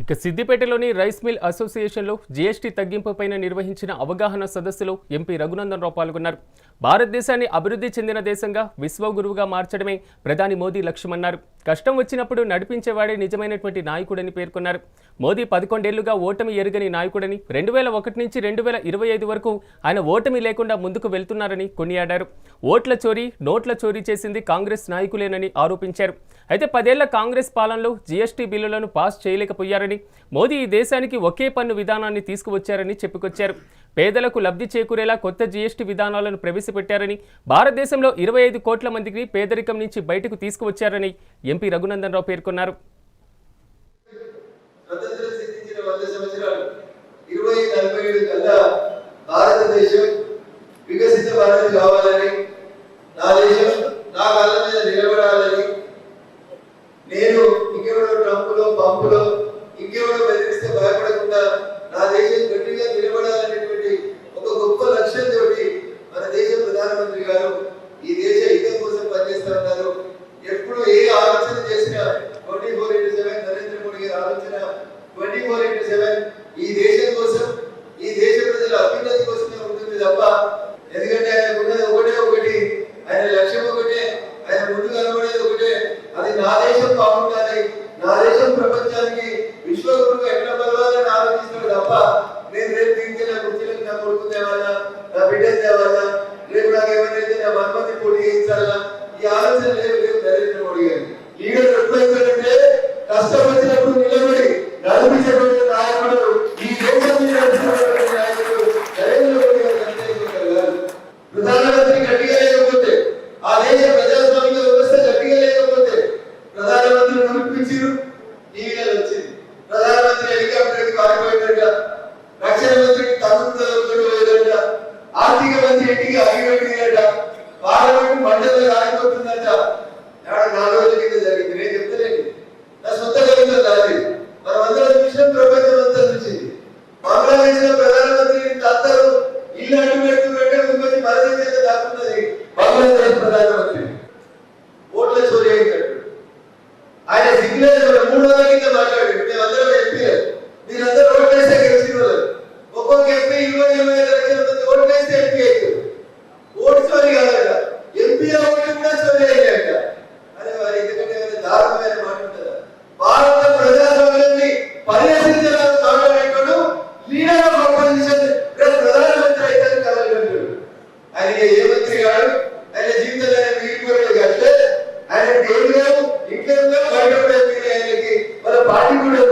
ఇక సిద్దిపేటలోని rice mill అసోసియేషన్లో జీఎస్టీ తగ్గింపుపైన నిర్వహించిన అవగాహన సదస్సులో ఎంపీ రఘునందన్ రావు పాల్గొన్నారు. భారతదేశాన్ని అభివృద్ధి చెందిన దేశంగా విశ్వగురువుగా మార్చడమే ప్రధాని మోదీ లక్ష్యమన్నారు. కష్టం వచ్చినప్పుడు నడిపించేవాడే నిజమైనటువంటి నాయకుడని పేర్కొన్నారు. మోదీ పదకొండేళ్ళుగా ఓటమి ఎరుగని నాయకుడని రెండు వేల ఒకటి నుంచి రెండు వేల ఇరవై ఐదు వరకు ఆయన ఓటమి లేకుండా ముందుకు వెళ్తున్నారని కొనియాడారు. ఓట్ల చోరీ నోట్ల చోరీ చేసింది కాంగ్రెస్ నాయకులేనని ఆరోపించారు. అయితే పదేళ్ళ కాంగ్రెస్ పాలనలో జీఎస్టీ బిల్లులను పాస్ చేయలేకపోయారని మోదీ ఈ దేశానికి ఒకే పన్ను విధానాన్ని తీసుకువచ్చారని చెప్పుకొచ్చారు. పేదలకు లబ్ధి చేకూరేలా కొత్త జీఎస్టీ విధానాలను ప్రవేశపెట్టారని భారతదేశంలో ఇరవై ఐదు కోట్ల మందికి పేదరికం నుంచి బయటకు తీసుకువచ్చారని ఎంపీ రఘునందన్ రావు పేర్కొన్నారు. భారతదేశం వికసిత భారత్ కావాలని రంపులో పంపులో ఇంకేమైనా బెదిరిస్తే భయపడకుండా నా దేశం గట్టిగా నిలబడాలనేటువంటి ఒక గొప్ప లక్ష్యం తోటి మన దేశ ప్రధానమంత్రి గారు ఈ దేశ హితం కోసం పనిచేస్తా ఉన్నారు. ఎప్పుడు ఏ ఆలోచన చేసినా twenty four into seven Narendra Modi గారి ఆలోచన ట్వంటీ ఫోర్ ఇంటూ సెవెన్ ఈ దేశం కోసం ఈ దేశ ప్రజల అభ్యున్నతి కోసమే ఉంటుంది తప్ప ఎందుకంటే ఆయన ఉన్నది ఒకటే ఒకటి ఆయన లక్ష్యం ఒకటే ఆయన ముందు కనబడేది ఒకటే. అది నా దేశం ఈ ఆలోచన లేదు లేదు మోడీ గారు లీడర్ ఎప్పుడైతే కష్టం వచ్చినప్పుడు నిలబడి నడిపించబడిన నాయకుడు ఈ ఆర్థిక మంత్రి పార్లమెంట్ మధ్యలో ఆగిపోతుందంట. నాలుగు రోజుల కింద జరిగింది. నేను చెప్తలేను. నా సొంత కవిత రాజు మనం అందరం చూసిన ప్రపంచం అంతా చూసి బంగ్లాదేశ్లో ప్రధానమంత్రి అందరూ ఇల్లు అడ్డు పెడుతున్నట్టే ఉంటుంది మన దేశంలో దాక్కున్నది బంగ్లాదేశ్ ప్రధానమంత్రి. ఓట్ల చోరీ ఆయన సిగ్నేజ్ మూడు వందల కింద మాట్లాడి మేమందరం ఎంపీలే. మీరందరూ ఓట్లేస్తే గెలిచిన వాళ్ళు. ఒక్కొక్క ఎంపీ ఇరవై ఇరవై ఐదు లక్షల మంది ఓట్లేస్తే ఎంపీ పరివేశించడానికి తోడైనప్పుడు లీడర్ రూపొందించేది అయితే కదలగలడు ఆయన కాడు? ఆయన జీవితంలో ఆయన ఆయన ఏం లేవు ఆయనకి. మన పార్టీ కూడా